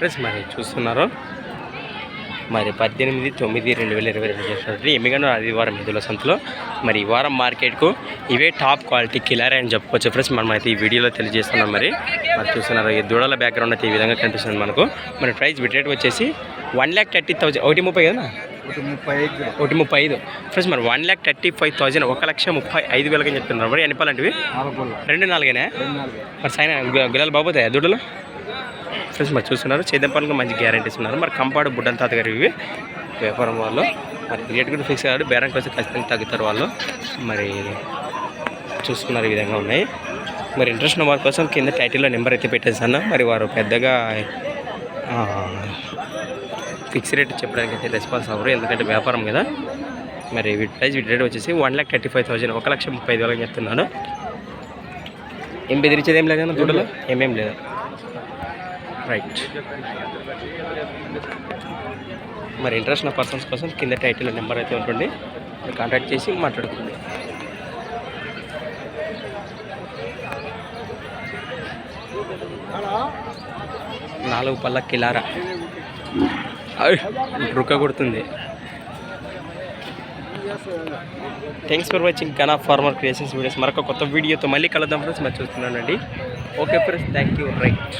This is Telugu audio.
ఫ్రెండ్స్ మరి చూస్తున్నారు. మరి పద్దెనిమిది తొమ్మిది రెండు వేల ఇరవై రెండు చేసినట్టు ఎమ్మిగండ ఆదివారం ఎదుల సంతలో మరి ఈ వారం మార్కెట్కు ఇవే టాప్ క్వాలిటీ కిలర్ అని చెప్పుకోవచ్చు ఫ్రెండ్స్. మనం అయితే ఈ వీడియోలో తెలియజేస్తున్నాం మరి. మరి చూస్తున్నారు ఈ దూడల బ్యాక్గ్రౌండ్ అయితే ఈ విధంగా కనిపిస్తుంది మనకు. మరి ప్రైస్ బిట్ వచ్చేసి వన్ ల్యాక్ థర్టీ థౌసండ్ ఒకటి ముప్పై కదా? ఒకటి ముప్పై ఐదు. ఒకటి ముప్పై ఐదు. ఫ్రెండ్స్ మరి one lakh thirty five thousand ఒక లక్ష ముప్పై ఐదు వేలకి చెప్తున్నారు. మరి ఎన్ని పాలంటివి రెండు నాలుగేనా? మరి సైన్ గులాలు బాబోతాయి దుడ్డులు ఫ్రెండ్స్ మరి చూస్తున్నారు చేద్దాం మంచి గ్యారంటీస్ ఉన్నారు. మరి కంపాడు బుడ్డల తాతగారు ఇవి. వ్యాపారం వాళ్ళు. మరి రేట్ కూడా ఫిక్స్ కాదు. బేరంకి వస్తే ఖచ్చితంగా తగ్గుతారు వాళ్ళు. మరి చూస్తున్నారు ఈ విధంగా ఉన్నాయి. మరి ఇంట్రెస్ట్ ఉన్న వారి కోసం కింద టైటిల్లో నెంబర్ అయితే పెట్టేసాను మరి వారు పెద్దగా ఫిక్స్ రేట్ చెప్పడానికి అయితే రెస్పాన్స్ అవ్వరు. ఎందుకంటే వ్యాపారం కదా. మరి వీటి ప్రైస్ వీటి రేట్ వచ్చేసి one lakh thirty five thousand ఒక లక్ష ముప్పై ఐదు వేలని చెప్తున్నాను ఏం బెదిరించేది? ఏం లేదు దూడలో ఏమేం లేదు. రైట్ మరి ఇంట్రెస్ట్ ఉన్న పర్సన్స్ కోసం కింద టైటిల్ నెంబర్ అయితే ఉంటుంది. కాంటాక్ట్ చేసి మాట్లాడుకోండి. నాలుగు పళ్ళ కిలారా. రుక్క కొడుతుంది. థ్యాంక్స్ ఫర్ వాచింగ్ కనా ఫార్మర్ క్రియేషన్స్ వీడియోస్ మరొక కొత్త వీడియోతో మళ్ళీ కలుద్దాం ఫ్రెండ్స్. మరి చూస్తున్నానండి. Okay friends thank you right